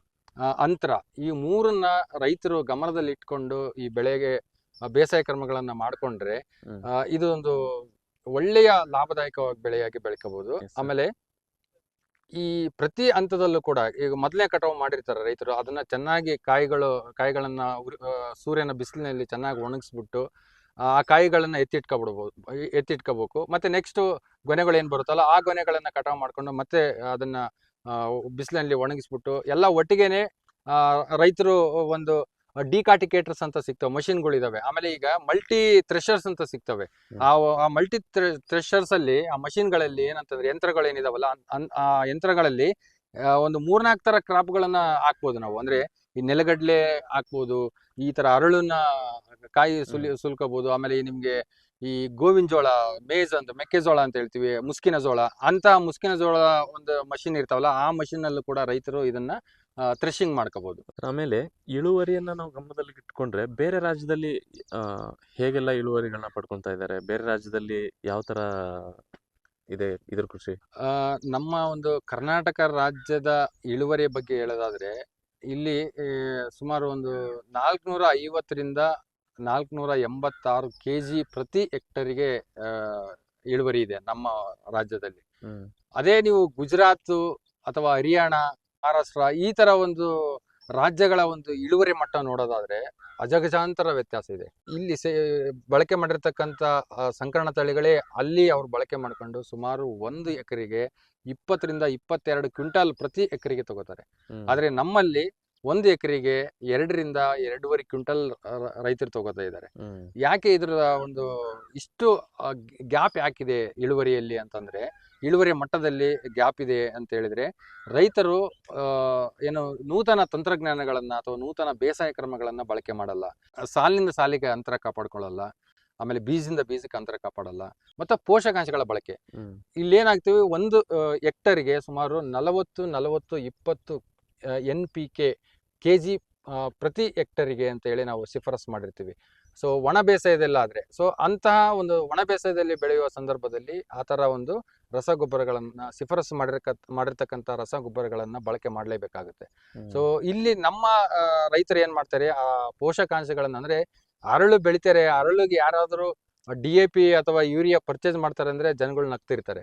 ಅಂತರ ಈ ಮೂರನ್ನ ರೈತರು ಗಮನದಲ್ಲಿ ಇಟ್ಕೊಂಡು ಈ ಬೆಳೆಗೆ ಬೇಸಾಯ ಕ್ರಮಗಳನ್ನ ಮಾಡ್ಕೊಂಡ್ರೆ ಇದು ಒಂದು ಒಳ್ಳೆಯ ಲಾಭದಾಯಕವಾಗಿ ಬೆಳೆಯಾಗಿ ಬೆಳ್ಕೋಬಹುದು ಆಮೇಲೆ ಈ ಪ್ರತಿ ಹಂತದಲ್ಲೂ ಕೂಡ ಈಗ ಮೊದಲನೇ ಕಟಾವು ಮಾಡಿರ್ತಾರೆ ರೈತರು ಅದನ್ನ ಚೆನ್ನಾಗಿ ಕಾಯಿಗಳು ಕಾಯಿಗಳನ್ನ ಸೂರ್ಯನ ಬಿಸಿಲಿನಲ್ಲಿ ಚೆನ್ನಾಗಿ ಒಣಗಿಸ್ಬಿಟ್ಟು ಆ ಕಾಯಿಗಳನ್ನ ಎತ್ತಿಟ್ಕೊಬಿಡ್ಬೋದು ಎತ್ತಿಟ್ಕೋಬೇಕು. ಮತ್ತೆ ನೆಕ್ಸ್ಟ್ ಗೊನೆಗಳು ಏನ್ ಬರುತ್ತಲ್ಲ ಆ ಗೊನೆಗಳನ್ನ ಕಟಾವು ಮಾಡ್ಕೊಂಡು ಮತ್ತೆ ಅದನ್ನ ಬಿಸಿಲಿನಲ್ಲಿ ಒಣಗಿಸ್ಬಿಟ್ಟು ಎಲ್ಲ ಒಟ್ಟಿಗೆನೆ ರೈತರು ಒಂದು ಡಿಕಾಟಿಕೇಟರ್ಸ್ ಅಂತ ಸಿಗ್ತವೆ ಮಷಿನ್ಗಳಿದಾವೆ. ಆಮೇಲೆ ಈಗ ಮಲ್ಟಿ ಥ್ರೆಷರ್ಸ್ ಅಂತ ಸಿಗ್ತವೆ. ಆ ಮಲ್ಟಿ ಥ್ರೆಷರ್ಸ್ ಅಲ್ಲಿ ಆ ಮಷಿನ್ಗಳಲ್ಲಿ ಏನಂತಂದ್ರೆ ಯಂತ್ರಗಳು ಏನಿದಾವಲ್ಲ ಆ ಯಂತ್ರಗಳಲ್ಲಿ ಒಂದು ಮೂರ್ನಾಲ್ಕು ತರ ಕ್ರಾಪ್ಗಳನ್ನ ಹಾಕ್ಬೋದು ನಾವು. ಅಂದ್ರೆ ಈ ನೆಲಗಡ್ಲೆ ಹಾಕ್ಬೋದು ಈ ತರ ಅರಳನ್ನ ಕಾಯಿ ಸುಲಿ ಸುಲ್ಕೋಬಹುದು ಆಮೇಲೆ ನಿಮ್ಗೆ ಈ ಗೋವಿನ ಜೋಳ ಮೇಜ್ ಅಂತ ಮೆಕ್ಕೆಜೋಳ ಅಂತ ಹೇಳ್ತೀವಿ ಮುಸ್ಕಿನ ಜೋಳ ಅಂತ ಮುಸ್ಕಿನ ಜೋಳ ಒಂದು ಮಷಿನ್ ಇರ್ತಾವಲ್ಲ ಆ ಮಷಿನ್ ಅಲ್ಲೂ ಕೂಡ ರೈತರು ಇದನ್ನ ಥ್ರೆಶಿಂಗ್ ಮಾಡ್ಕೋಬಹುದು ಆಮೇಲೆ ಇಳುವರಿಯನ್ನ ನಾವು ಗಮನದಲ್ಲಿ ಇಟ್ಕೊಂಡ್ರೆ ಬೇರೆ ರಾಜ್ಯದಲ್ಲಿ ಹೇಗೆಲ್ಲ ಇಳುವರಿಗಳನ್ನ ಪಡ್ಕೊಂತ ಇದ್ದಾರೆ? ಬೇರೆ ರಾಜ್ಯದಲ್ಲಿ ಯಾವ ತರ ಇದೆ ಇದ್ರ ಕೃಷಿ? ನಮ್ಮ ಒಂದು ಕರ್ನಾಟಕ ರಾಜ್ಯದ ಇಳುವರಿಯ ಬಗ್ಗೆ ಹೇಳೋದಾದ್ರೆ ಇಲ್ಲಿ ಸುಮಾರು ಒಂದು ನಾಲ್ಕುನೂರ ಐವತ್ತರಿಂದ ನಾಲ್ಕುನೂರ ಎಂಬತ್ತಾರು ಕೆ ಜಿ ಪ್ರತಿ ಹೆಕ್ಟರಿಗೆ ಆ, ಇಳುವರಿ ಇದೆ ನಮ್ಮ ರಾಜ್ಯದಲ್ಲಿ. ಅದೇ ನೀವು ಗುಜರಾತ್ ಅಥವಾ ಹರಿಯಾಣ ಮಹಾರಾಷ್ಟ್ರ ಈ ತರ ಒಂದು ರಾಜ್ಯಗಳ ಒಂದು ಇಳುವರಿ ಮಟ್ಟ ನೋಡೋದಾದ್ರೆ ಅಜಗಜಾಂತರ ವ್ಯತ್ಯಾಸ ಇದೆ. ಇಲ್ಲಿ ಸೇ ಬಳಕೆ ಮಾಡಿರ್ತಕ್ಕಂಥ ಸಂಕರಣ ತಳಿಗಳೇ ಅಲ್ಲಿ ಅವ್ರು ಬಳಕೆ ಮಾಡ್ಕೊಂಡು ಸುಮಾರು ಒಂದು ಎಕರೆಗೆ ಇಪ್ಪತ್ತರಿಂದ ಇಪ್ಪತ್ತೆರಡು ಕ್ವಿಂಟಾಲ್ ಪ್ರತಿ ಎಕರೆಗೆ ತಗೋತಾರೆ. ಆದ್ರೆ ನಮ್ಮಲ್ಲಿ ಒಂದು ಎಕರೆಗೆ ಎರಡರಿಂದ ಎರಡೂವರೆ ಕ್ವಿಂಟಲ್ ರೈತರು ತಗೋತಾ ಇದ್ದಾರೆ. ಯಾಕೆ ಇದ್ರ ಒಂದು ಇಷ್ಟು ಗ್ಯಾಪ್ ಯಾಕಿದೆ ಇಳುವರಿಯಲ್ಲಿ ಅಂತಂದ್ರೆ ಇಳುವರಿಯ ಮಟ್ಟದಲ್ಲಿ ಗ್ಯಾಪ್ ಇದೆ ಅಂತ ಹೇಳಿದ್ರೆ ರೈತರು ಏನು ನೂತನ ತಂತ್ರಜ್ಞಾನಗಳನ್ನ ಅಥವಾ ನೂತನ ಬೇಸಾಯ ಕ್ರಮಗಳನ್ನ ಬಳಕೆ ಮಾಡಲ್ಲ. ಸಾಲಿನಿಂದ ಸಾಲಿಗೆ ಅಂತರ ಕಾಪಾಡ್ಕೊಳ್ಳಲ್ಲ. ಆಮೇಲೆ ಬೀಜದಿಂದ ಬೀಜಕ್ಕೆ ಅಂತರ ಕಾಪಾಡಲ್ಲ. ಮತ್ತೆ ಪೋಷಕಾಂಶಗಳ ಬಳಕೆ. ಇಲ್ಲಿ ಇಲ್ಲೇನಾಗ್ತೀವಿ? ಒಂದು ಹೆಕ್ಟರ್ಗೆ ಸುಮಾರು ನಲವತ್ತು ನಲವತ್ತು ಇಪ್ಪತ್ತು N P K K G ಪ್ರತಿ ಹೆಕ್ಟರಿಗೆ ಅಂತ ಹೇಳಿ ನಾವು ಶಿಫಾರಸ್ ಮಾಡಿರ್ತೀವಿ. ಸೊ ಒಣ ಬೇಸಾಯದಲ್ಲ ಆದ್ರೆ ಸೊ ಅಂತಹ ಒಂದು ಒಣ ಬೇಸಾಯದಲ್ಲಿ ಬೆಳೆಯುವ ಸಂದರ್ಭದಲ್ಲಿ ಆ ಥರ ಒಂದು ರಸಗೊಬ್ಬರಗಳನ್ನ ಶಿಫಾರಸು ಮಾಡಿರಕ ಮಾಡಿರ್ತಕ್ಕಂಥ ರಸಗೊಬ್ಬರಗಳನ್ನ ಬಳಕೆ ಮಾಡಲೇಬೇಕಾಗುತ್ತೆ. ಸೊ ಇಲ್ಲಿ ನಮ್ಮ ರೈತರು ಏನ್ ಮಾಡ್ತಾರೆ ಆ ಪೋಷಕಾಂಶಗಳನ್ನ ಅಂದ್ರೆ ಅರಳು ಬೆಳಿತಾರೆ ಅರಳಿಗೆ ಯಾರಾದರೂ ಡಿ ಎ ಪಿ ಅಥವಾ ಯೂರಿಯಾ ಪರ್ಚೇಸ್ ಮಾಡ್ತಾರೆ ಅಂದ್ರೆ ಜನಗಳು ನಗ್ತಿರ್ತಾರೆ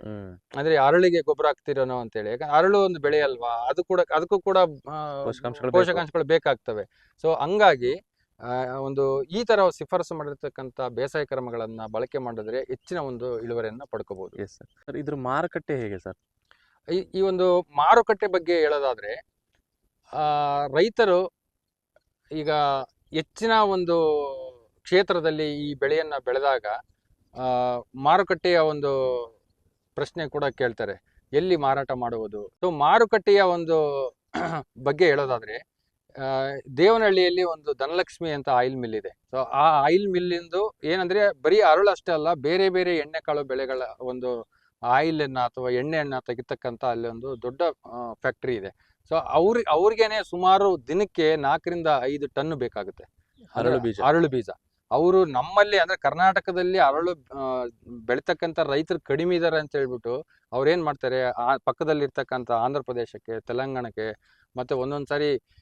ಅಂದ್ರೆ ಅರಳಿಗೆ ಗೊಬ್ಬರ ಹಾಕ್ತಿರೋನೋ ಅಂತೇಳಿ ಯಾಕಂದ್ರೆ ಅರಳು ಒಂದು ಬೆಳೆ ಅಲ್ವಾ ಅದು ಕೂಡ ಅದಕ್ಕೂ ಕೂಡ ಪೋಷಕಾಂಶಗಳು ಬೇಕು. ಪೋಷಕಾಂಶಗಳು ಬೇಕಾಗ್ತವೆ ಸೊ ಹಂಗಾಗಿ ಒಂದು ಈ ತರ ಶಿಫಾರಸು ಮಾಡಿರ್ತಕ್ಕಂಥ ಬೇಸಾಯ ಕ್ರಮಗಳನ್ನು ಬಳಕೆ ಮಾಡಿದ್ರೆ ಹೆಚ್ಚಿನ ಒಂದು ಇಳುವರಿಯನ್ನ ಪಡ್ಕೋಬಹುದು ಎಸ್ ಸರ್ ಸರ್ ಇದ್ರ ಮಾರುಕಟ್ಟೆ ಹೇಗೆ ಸರ್? ಈ ಈ ಒಂದು ಮಾರುಕಟ್ಟೆ ಬಗ್ಗೆ ಹೇಳೋದಾದ್ರೆ ಆ, ರೈತರು ಈಗ ಹೆಚ್ಚಿನ ಒಂದು ಕ್ಷೇತ್ರದಲ್ಲಿ ಈ ಬೆಳೆಯನ್ನು ಬೆಳೆದಾಗ ಆ, ಮಾರುಕಟ್ಟೆಯ ಒಂದು ಪ್ರಶ್ನೆ ಕೂಡ ಕೇಳ್ತಾರೆ. ಎಲ್ಲಿ ಮಾರಾಟ ಮಾಡುವುದು? ಸೊ ಮಾರುಕಟ್ಟೆಯ ಒಂದು ಬಗ್ಗೆ ಹೇಳೋದಾದ್ರೆ ದೇವನಹಳ್ಳಿಯಲ್ಲಿ ಒಂದು ಧನಲಕ್ಷ್ಮಿ ಅಂತ ಆಯಿಲ್ ಮಿಲ್ ಇದೆ. ಸೊ ಆ ಆಯಿಲ್ ಮಿಲ್ಲಿಂದು ಏನಂದ್ರೆ ಬರೀ ಅರಳು ಅಷ್ಟೇ ಅಲ್ಲ ಬೇರೆ ಬೇರೆ ಎಣ್ಣೆ ಕಾಳು ಬೆಳೆಗಳ ಒಂದು ಆಯಿಲ್ ಅನ್ನ ಅಥವಾ ಎಣ್ಣೆಯನ್ನ ತೆಗಿತಕ್ಕಂತ ಅಲ್ಲಿ ಒಂದು ದೊಡ್ಡ ಫ್ಯಾಕ್ಟರಿ ಇದೆ. ಸೊ ಅವ್ರ ಅವ್ರಿಗೇನೆ ಸುಮಾರು ದಿನಕ್ಕೆ ನಾಲ್ಕರಿಂದ ಐದು ಟನ್ ಬೇಕಾಗುತ್ತೆ. ಅರಳು ಬೀಜ. ಅರಳು ಬೀಜ. ಅವರು ನಮ್ಮಲ್ಲಿ ಅಂದ್ರೆ ಕರ್ನಾಟಕದಲ್ಲಿ ಅರಳು ಆ, ಬೆಳಿತಕ್ಕಂತ ರೈತರು ಕಡಿಮೆ ಇದ್ದಾರೆ ಅಂತ ಹೇಳ್ಬಿಟ್ಟು ಅವ್ರೇನ್ ಮಾಡ್ತಾರೆ ಆ ಪಕ್ಕದಲ್ಲಿ ಇರ್ತಕ್ಕಂತ ಆಂಧ್ರ ಪ್ರದೇಶಕ್ಕೆ ತೆಲಂಗಾಣಕ್ಕೆ ಮತ್ತೆ ಒಂದೊಂದ್ ಸಾರಿ ಆ,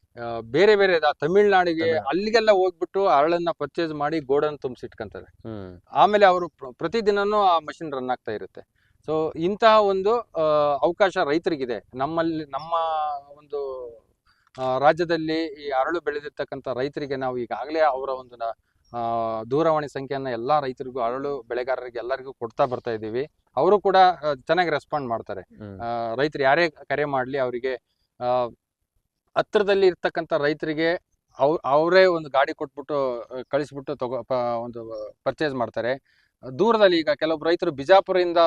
ಬೇರೆ ಬೇರೆ ತಮಿಳ್ನಾಡಿಗೆ ಅಲ್ಲಿಗೆಲ್ಲ ಹೋಗ್ಬಿಟ್ಟು ಅರಳನ್ನ ಪರ್ಚೇಸ್ ಮಾಡಿ ಗೋಡನ್ ತುಂಬಿಸಿಟ್ಕೊಂತಾರೆ. ಇಟ್ಕೊಂತಾರೆ ಆಮೇಲೆ ಅವರು ಪ್ರತಿದಿನನೂ ಆ ಮಷಿನ್ ರನ್ ಆಗ್ತಾ ಇರುತ್ತೆ. ಸೊ ಇಂತಹ ಒಂದು ಅವಕಾಶ ರೈತರಿಗಿದೆ. ನಮ್ಮಲ್ಲಿ ನಮ್ಮ ಒಂದು ರಾಜ್ಯದಲ್ಲಿ ಈ ಅರಳು ಬೆಳೆದಿರ್ತಕ್ಕಂಥ ರೈತರಿಗೆ ನಾವು ಈಗಾಗಲೇ ಅವರ ಒಂದು ದೂರವಾಣಿ ಸಂಖ್ಯೆಯನ್ನ ಎಲ್ಲಾ ರೈತರಿಗೂ ಅರಳು ಬೆಳೆಗಾರರಿಗೆ ಎಲ್ಲರಿಗೂ ಕೊಡ್ತಾ ಬರ್ತಾ ಇದ್ದೀವಿ. ಅವರು ಕೂಡ ಚೆನ್ನಾಗಿ ರೆಸ್ಪಾಂಡ್ ಮಾಡ್ತಾರೆ. ರೈತರು ಯಾರೇ ಕರೆ ಮಾಡಲಿ ಅವರಿಗೆ ಹತ್ರದಲ್ಲಿ ಇರ್ತಕ್ಕಂಥ ರೈತರಿಗೆ ಅವ್ ಅವರೇ ಒಂದು ಗಾಡಿ ಕೊಟ್ಬಿಟ್ಟು ಕಳಿಸ್ಬಿಟ್ಟು ತಗೋ ಪ- ಒಂದು ಪರ್ಚೇಸ್ ಮಾಡ್ತಾರೆ. ದೂರದಲ್ಲಿ ಈಗ ಕೆಲವೊಬ್ರು ರೈತರು ಬಿಜಾಪುರದಿಂದ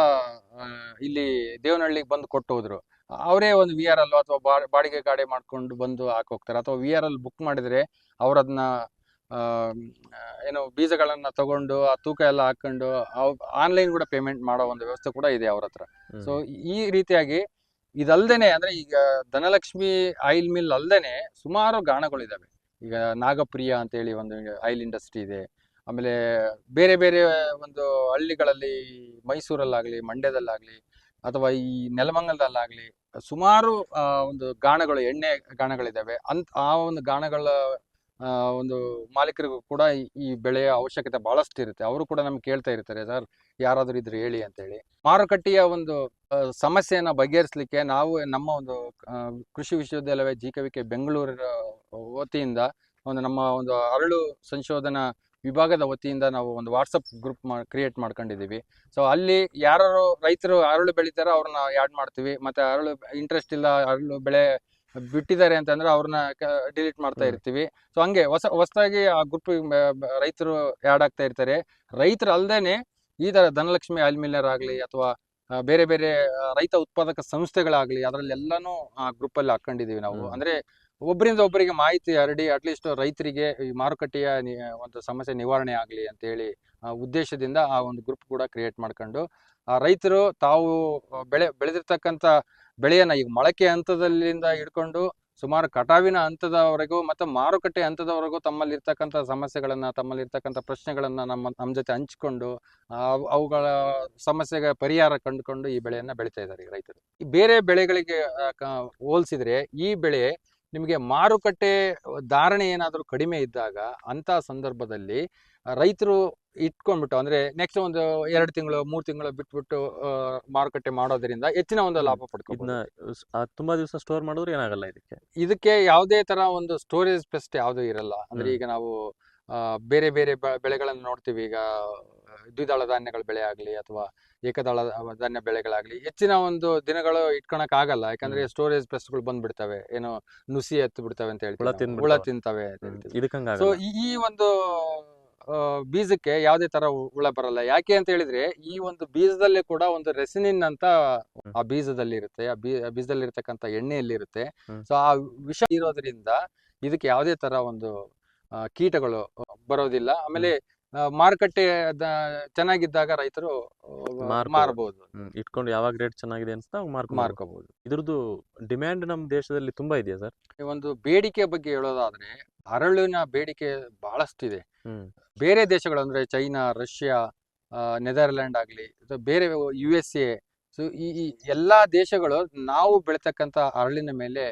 ಇಲ್ಲಿ ದೇವನಹಳ್ಳಿಗೆ ಬಂದು ಕೊಟ್ಟು ಹೋದ್ರು ಅವರೇ ಒಂದು ವಿ ಆರ್ ಅಲ್ಲೋ ಅಥವಾ ಬಾಡಿಗೆ ಗಾಡಿ ಮಾಡ್ಕೊಂಡು ಬಂದು ಹಾಕೋಗ್ತಾರೆ ಅಥವಾ ವಿ ಆರ್ ಅಲ್ಲಿ ಬುಕ್ ಮಾಡಿದ್ರೆ ಅವ್ರು ಅದನ್ನ ಏನು ಬೀಜಗಳನ್ನ ತಗೊಂಡು ಆ ತೂಕ ಎಲ್ಲ ಹಾಕೊಂಡು ಆನ್ಲೈನ್ ಕೂಡ ಪೇಮೆಂಟ್ ಮಾಡೋ ಒಂದು ವ್ಯವಸ್ಥೆ ಕೂಡ ಇದೆ ಅವ್ರ ಹತ್ರ ಸೊ ಈ ರೀತಿಯಾಗಿ ಇದಲ್ದೇನೆ ಅಂದ್ರೆ ಈಗ ಧನಲಕ್ಷ್ಮಿ ಆಯಿಲ್ ಮಿಲ್ ಅಲ್ದೇನೆ ಸುಮಾರು ಗಾಣಗಳಿದಾವೆ. ಈಗ ನಾಗಪ್ರಿಯ ಅಂತ ಹೇಳಿ ಒಂದು ಆಯಿಲ್ ಇಂಡಸ್ಟ್ರಿ ಇದೆ. ಆಮೇಲೆ ಬೇರೆ ಬೇರೆ ಒಂದು ಹಳ್ಳಿಗಳಲ್ಲಿ ಮೈಸೂರಲ್ಲಾಗ್ಲಿ, ಮಂಡ್ಯದಲ್ಲಾಗ್ಲಿ ಅಥವಾ ಈ ನೆಲಮಂಗಲದಲ್ಲಾಗ್ಲಿ ಸುಮಾರು ಒಂದು ಗಾಣಗಳು, ಎಣ್ಣೆ ಗಾಣಗಳಿದಾವೆ. ಅಂತ ಆ ಒಂದು ಗಾಣಗಳ ಒಂದು ಮಾಲೀಕರಿಗೂ ಕೂಡ ಈ- ಬೆಳೆಯ ಅವಶ್ಯಕತೆ ಬಹಳಷ್ಟು ಇರುತ್ತೆ. ಅವರು ಕೂಡ ನಮ್ಗೆ ಕೇಳ್ತಾ ಇರ್ತಾರೆ, ಸರ್, ಯಾರಾದರೂ ಇದ್ರೆ ಹೇಳಿ ಅಂತ ಹೇಳಿ ಮಾರುಕಟ್ಟೆಯ ಒಂದು ಸಮಸ್ಯೆಯನ್ನ ಬಗೆಹರಿಸಲಿಕ್ಕೆ ನಾವು ನಮ್ಮ ಒಂದು ಕೃಷಿ ವಿಶ್ವವಿದ್ಯಾಲಯ ಜಿ ಕೆ ವಿ ಕೆ ಬೆಂಗಳೂರಿನ ವತಿಯಿಂದ ಒಂದು ನಮ್ಮ ಒಂದು ಅರಳು ಸಂಶೋಧನಾ ವಿಭಾಗದ ವತಿಯಿಂದ ನಾವು ಒಂದು ವಾಟ್ಸಪ್ ಗ್ರೂಪ್ ಮಾ ಕ್ರಿಯೇಟ್ ಮಾಡ್ಕೊಂಡಿದ್ದೀವಿ. ಸೊ ಅಲ್ಲಿ ಯಾರು ರೈತರು ಅರಳು ಬೆಳಿತಾರೋ, ಅವ್ರನ್ನ ಆ್ಯಡ್ ಮಾಡ್ತೀವಿ. ಮತ್ತೆ ಅರಳು ಇಂಟ್ರೆಸ್ಟ್ ಇಲ್ಲ ಅರಳು ಬೆಳೆ ಬಿಟ್ಟಿದ್ದಾರೆ ಅಂತಂದ್ರೆ ಅವ್ರನ್ನ ಡಿಲೀಟ್ ಮಾಡ್ತಾ ಇರ್ತೀವಿ. ಸೊ ಹಂಗೆ ಹೊಸ ಹೊಸದಾಗಿ ಆ ಗ್ರೂಪ್ ರೈತರು ಆ್ಯಡ್ ಆಗ್ತಾ ಇರ್ತಾರೆ. ರೈತರು ಅಲ್ಲದೇನೆ ಈ ತರ ಧನಲಕ್ಷ್ಮಿ ಆಯಿಲ್ ಮಿಲ್ಲರ್ ಆಗಲಿ ಅಥವಾ ಬೇರೆ ಬೇರೆ ರೈತ ಉತ್ಪಾದಕ ಸಂಸ್ಥೆಗಳಾಗ್ಲಿ ಅದರಲ್ಲೆಲ್ಲಾನು ಆ ಗ್ರೂಪ್ ಅಲ್ಲಿ ಹಾಕೊಂಡಿದೀವಿ ನಾವು. ಅಂದ್ರೆ ಒಬ್ಬರಿಂದ ಒಬ್ಬರಿಗೆ ಮಾಹಿತಿ ಹರಡಿ ಅಟ್ಲೀಸ್ಟ್ ರೈತರಿಗೆ ಈ ಮಾರುಕಟ್ಟೆಯ ಒಂದು ಸಮಸ್ಯೆ ನಿವಾರಣೆ ಆಗಲಿ ಅಂತ ಹೇಳಿ ಆ ಉದ್ದೇಶದಿಂದ ಆ ಒಂದು ಗ್ರೂಪ್ ಕೂಡ ಕ್ರಿಯೇಟ್ ಮಾಡ್ಕೊಂಡು ಆ ರೈತರು ತಾವು ಬೆಳೆ ಬೆಳೆದಿರ್ತಕ್ಕಂಥ ಬೆಳೆಯನ್ನ ಈಗ ಮೊಳಕೆ ಹಂತದಲ್ಲಿಂದ ಹಿಡ್ಕೊಂಡು ಸುಮಾರು ಕಟಾವಿನ ಹಂತದವರೆಗೂ ಮತ್ತು ಮಾರುಕಟ್ಟೆ ಹಂತದವರೆಗೂ ತಮ್ಮಲ್ಲಿರ್ತಕ್ಕಂಥ ಸಮಸ್ಯೆಗಳನ್ನು, ತಮ್ಮಲ್ಲಿರ್ತಕ್ಕಂಥ ಪ್ರಶ್ನೆಗಳನ್ನು ನಮ್ಮ ನಮ್ಮ ಜೊತೆ ಹಂಚಿಕೊಂಡು ಅವುಗಳ ಸಮಸ್ಯೆಗೆ ಪರಿಹಾರ ಕಂಡುಕೊಂಡು ಈ ಬೆಳೆಯನ್ನ ಬೆಳಿತಾ ಇದ್ದಾರೆ ರೈತರು. ಈ ಬೇರೆ ಬೆಳೆಗಳಿಗೆ ಹೋಲ್ಸಿದ್ರೆ ಈ ಬೆಳೆ ನಿಮಗೆ ಮಾರುಕಟ್ಟೆ ಧಾರಣೆ ಏನಾದರೂ ಕಡಿಮೆ ಇದ್ದಾಗ ಅಂತ ಸಂದರ್ಭದಲ್ಲಿ ರೈತರು ಇಟ್ಕೊಂಡ್ಬಿಟ್ಟು ಅಂದ್ರೆ ನೆಕ್ಸ್ಟ್ ಒಂದು ಎರಡು ತಿಂಗಳು ಮೂರು ತಿಂಗಳು ಬಿಟ್ಬಿಟ್ಟು ಮಾರುಕಟ್ಟೆ ಮಾಡೋದ್ರಿಂದ ಹೆಚ್ಚಿನ ಒಂದು ಲಾಭ ಇದನ್ನ ತುಂಬಾ ದಿವಸ ಸ್ಟೋರ್ ಮಾಡಿದ್ರೆ ಏನಾಗಲ್ಲ ಇದಕ್ಕೆ? ಇದಕ್ಕೆ ಯಾವುದೇ ತರ ಒಂದು ಸ್ಟೋರೇಜ್ ಪೆಸ್ಟ್ ಯಾವುದು ಇರಲ್ಲ. ಅಂದ್ರೆ ಈಗ ನಾವು ಬೇರೆ ಬೇರೆ ಬೆಳೆಗಳನ್ನು ನೋಡ್ತೀವಿ. ಈಗ ದ್ವಿದಳ ಧಾನ್ಯಗಳ ಬೆಳೆ ಆಗ್ಲಿ ಅಥವಾ ಏಕದಳ ಧಾನ್ಯ ಬೆಳೆಗಳಾಗ್ಲಿ ಹೆಚ್ಚಿನ ಒಂದು ದಿನಗಳು ಇಟ್ಕೊಳಕ್ ಆಗಲ್ಲ ಯಾಕಂದ್ರೆ ಸ್ಟೋರೇಜ್ ಪೆಸ್ಟ್ಗಳು ಬಂದ್ಬಿಡ್ತವೆ. ಏನು ನುಸಿ ಎತ್ತು ಬಿಡ್ತವೆ ಅಂತ ಹೇಳಿ ಹುಳ ತಿಂತವೆ ಸೊ ಈ ಒಂದು ಬೀಜಕ್ಕೆ ಯಾವುದೇ ತರ ಹುಳ ಬರಲ್ಲ. ಯಾಕೆ ಅಂತ ಹೇಳಿದ್ರೆ ಈ ಒಂದು ಬೀಜದಲ್ಲಿ ಕೂಡ ಒಂದು ರೆಸಿನಿನ್ ಅಂತ ಆ ಬೀಜದಲ್ಲಿ ಇರುತ್ತೆ ಆ ಬೀಜದಲ್ಲಿ ಇರತಕ್ಕಂತ ಎಣ್ಣೆಯಲ್ಲಿ ಇರುತ್ತೆ. ಸೊ ಆ ವಿಷ ಇರೋದ್ರಿಂದ ಇದಕ್ಕೆ ಯಾವುದೇ ತರ ಒಂದು ಕೀಟಗಳು ಬರೋದಿಲ್ಲ. ಆಮೇಲೆ ಮಾರುಕಟ್ಟೆ ಚೆನ್ನಾಗಿದ್ದಾಗ ರೈತರು. ಮಾರಬಹುದು ಇಟ್ಕೊಂಡು ಯಾವಾಗ ರೇಟ್ ಚೆನ್ನಾಗಿದೆ ಅನ್ಸುತ್ತೆ ಅವಾಗ ಮಾರ್ಕೋಬಹುದು ಇದ್ರದ್ದು ಡಿಮ್ಯಾಂಡ್ ನಮ್ಮ ದೇಶದಲ್ಲಿ ತುಂಬಾ ಇದೆಯಾ ಸರ್? ಒಂದು ಬೇಡಿಕೆ ಬಗ್ಗೆ ಹೇಳೋದಾದ್ರೆ ಅರಳಿನ ಬೇಡಿಕೆ ಬಹಳಷ್ಟಿದೆ. ಬೇರೆ ದೇಶಗಳು ಅಂದ್ರೆ ಚೈನಾ ರಷ್ಯಾ ನೆದರ್ಲ್ಯಾಂಡ್ ಆಗಲಿ ಬೇರೆ ಯು ಎಸ್ ಎ ಸೊ ಈ ಎಲ್ಲಾ ದೇಶಗಳು ನಾವು ಬೆಳಿತಕ್ಕಂತ ಅರಳಿನ ಮೇಲೆ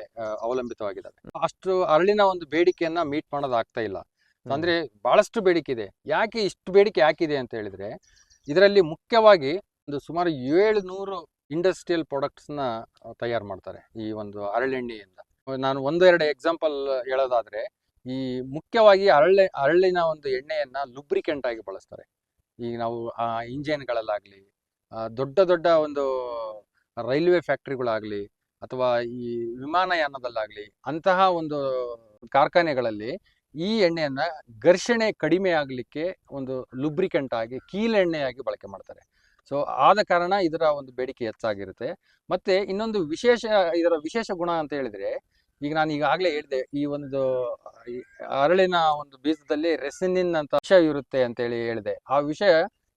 ಅವಲಂಬಿತವಾಗಿದ್ದಾವೆ ಅಷ್ಟು ಅರಳಿನ ಒಂದು ಬೇಡಿಕೆಯನ್ನ ಮೀಟ್ ಮಾಡೋದಾಗ್ತಾ ಇಲ್ಲ. ಅಂದ್ರೆ ಬಹಳಷ್ಟು ಬೇಡಿಕೆ ಇದೆ. ಯಾಕೆ ಇಷ್ಟು ಬೇಡಿಕೆ ಯಾಕಿದೆ ಅಂತ ಹೇಳಿದ್ರೆ ಇದರಲ್ಲಿ ಮುಖ್ಯವಾಗಿ ಒಂದು ಸುಮಾರು ಏಳು ನೂರು ಇಂಡಸ್ಟ್ರಿಯಲ್ ಪ್ರಾಡಕ್ಟ್ಸ್ನ ತಯಾರು ಮಾಡ್ತಾರೆ ಈ ಒಂದು ಅರಳೆಣ್ಣೆಯಿಂದ. ನಾನು ಒಂದೆರಡು ಎಕ್ಸಾಂಪಲ್ ಹೇಳೋದಾದ್ರೆ ಈ ಮುಖ್ಯವಾಗಿ ಅರಳೆ ಅರಳಿನ ಒಂದು ಎಣ್ಣೆಯನ್ನ ಲುಬ್ರಿಕೆಂಟ್ ಆಗಿ ಬಳಸ್ತಾರೆ. ಈಗ ನಾವು, ಆ ಇಂಜಿನ್ಗಳಲ್ಲಾಗ್ಲಿ ದೊಡ್ಡ ದೊಡ್ಡ ಒಂದು ರೈಲ್ವೆ ಫ್ಯಾಕ್ಟ್ರಿಗಳಾಗ್ಲಿ ಅಥವಾ ಈ ವಿಮಾನಯಾನದಲ್ಲಾಗ್ಲಿ ಅಂತಹ ಒಂದು ಕಾರ್ಖಾನೆಗಳಲ್ಲಿ ಈ ಎಣ್ಣೆಯನ್ನ ಘರ್ಷಣೆ ಕಡಿಮೆ ಆಗಲಿಕ್ಕೆ ಒಂದು ಲುಬ್ರಿಕೆಂಟ್ ಆಗಿ ಕೀಲೆಣ್ಣೆಯಾಗಿ ಬಳಕೆ ಮಾಡ್ತಾರೆ. ಸೊ ಆದ ಕಾರಣ ಇದರ ಒಂದು ಬೇಡಿಕೆ ಹೆಚ್ಚಾಗಿರುತ್ತೆ. ಮತ್ತೆ ಇನ್ನೊಂದು ವಿಶೇಷ, ಇದರ ವಿಶೇಷ ಗುಣ ಅಂತ ಹೇಳಿದ್ರೆ ಈಗ ನಾನು ಈಗಾಗಲೇ ಹೇಳಿದೆ, ಈ ಒಂದು ಅರಳಿನ ಒಂದು ಬೀಜದಲ್ಲಿ ರೆಸಿನಿನ್ ಅಂತ ವಿಷ ಇರುತ್ತೆ ಅಂತೇಳಿ ಹೇಳಿದೆ. ಆ ವಿಷಯ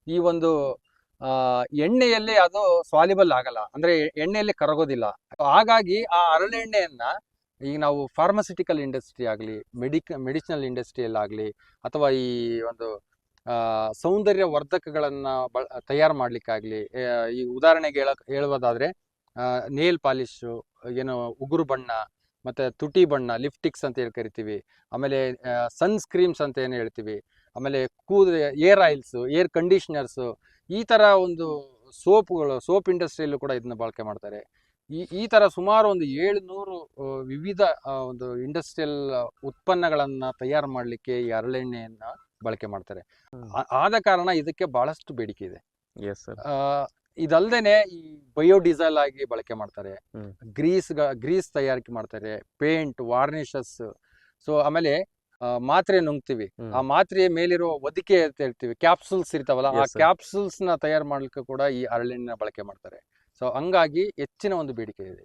ಈ ಒಂದು ಎಣ್ಣೆಯಲ್ಲಿ ಅದು ಸಾಲಿಬಲ್ ಆಗಲ್ಲ. ಅಂದ್ರೆ ಎಣ್ಣೆಯಲ್ಲಿ ಕರಗೋದಿಲ್ಲ. ಹಾಗಾಗಿ ಆ ಅರಳೆಣ್ಣೆಯನ್ನ ಈಗ ನಾವು ಫಾರ್ಮಸ್ಯೂಟಿಕಲ್ ಇಂಡಸ್ಟ್ರಿ ಆಗಲಿ ಮೆಡಿಕ ಮೆಡಿಸಿನಲ್ ಇಂಡಸ್ಟ್ರಿಯಲ್ಲಾಗಲಿ ಅಥವಾ ಈ ಒಂದು ಸೌಂದರ್ಯ ವರ್ಧಕಗಳನ್ನು ಬಳ, ತಯಾರು ಮಾಡಲಿಕ್ಕಾಗಲಿ ಈ ಉದಾಹರಣೆಗೆ ಹೇಳ ಹೇಳುವುದಾದ್ರೆ ನೇಲ್ ಪಾಲಿಶು ಏನು ಉಗುರು ಬಣ್ಣ ಮತ್ತೆ ತುಟಿ ಬಣ್ಣ ಲಿಫ್ಟಿಕ್ಸ್ ಅಂತ ಹೇಳಿ ಕರಿತೀವಿ. ಆಮೇಲೆ ಸನ್ಸ್ಕ್ರೀಮ್ಸ್ ಅಂತ ಏನು ಹೇಳ್ತೀವಿ. ಆಮೇಲೆ ಕೂದ ಏರ್ ಆಯಿಲ್ಸ್ ಏರ್ ಕಂಡೀಷ್ನರ್ಸು ಈ ತರ ಒಂದು ಸೋಪ್ಗಳು ಸೋಪ್ ಇಂಡಸ್ಟ್ರಿಯಲ್ಲೂ ಕೂಡ ಇದನ್ನ ಬಳಕೆ ಮಾಡ್ತಾರೆ. ಈ ಈ ತರ ಸುಮಾರು ಒಂದು ಏಳುನೂರು ವಿವಿಧ ಒಂದು ಇಂಡಸ್ಟ್ರಿಯಲ್ ಉತ್ಪನ್ನಗಳನ್ನ ತಯಾರು ಮಾಡಲಿಕ್ಕೆ ಈ ಅರಳೆಣ್ಣೆಯನ್ನು ಬಳಕೆ ಮಾಡ್ತಾರೆ. ಆದ ಕಾರಣ ಇದಕ್ಕೆ ಬಹಳಷ್ಟು ಬೇಡಿಕೆ ಇದೆ. ಇದಲ್ದೇನೆ ಈ ಬಯೋಡೀಸೆಲ್ ಆಗಿ ಬಳಕೆ ಮಾಡ್ತಾರೆ ಹ್ಮ್. ಗ್ರೀಸ್ ಗ್ರೀಸ್ ತಯಾರಿಕೆ ಮಾಡ್ತಾರೆ ಪೇಂಟ್ ವಾರ್ನಿಷಸ್ ಸೊ ಆಮೇಲೆ ಆ, ಮಾತ್ರೆ ನುಂಗ್ತೀವಿ ಹ್ಮ್. ಆ ಮಾತ್ರೆ ಮೇಲಿರೋ ಒದಿಕೆ ಅಂತ ಹೇಳ್ತೀವಿ ಕ್ಯಾಪ್ಸುಲ್ಸ್ ಇರ್ತಾವಲ್ಲ ಆ Yes, sir. ಕ್ಯಾಪ್ಸುಲ್ಸ್ನ ತಯಾರು ಮಾಡ್ಲಿಕ್ಕೆ ಕೂಡ ಈ ಅರಳಿನ ಬಳಕೆ ಮಾಡ್ತಾರೆ ಸೊ ಹಂಗಾಗಿ ಹೆಚ್ಚಿನ ಒಂದು ಬೇಡಿಕೆ ಇದೆ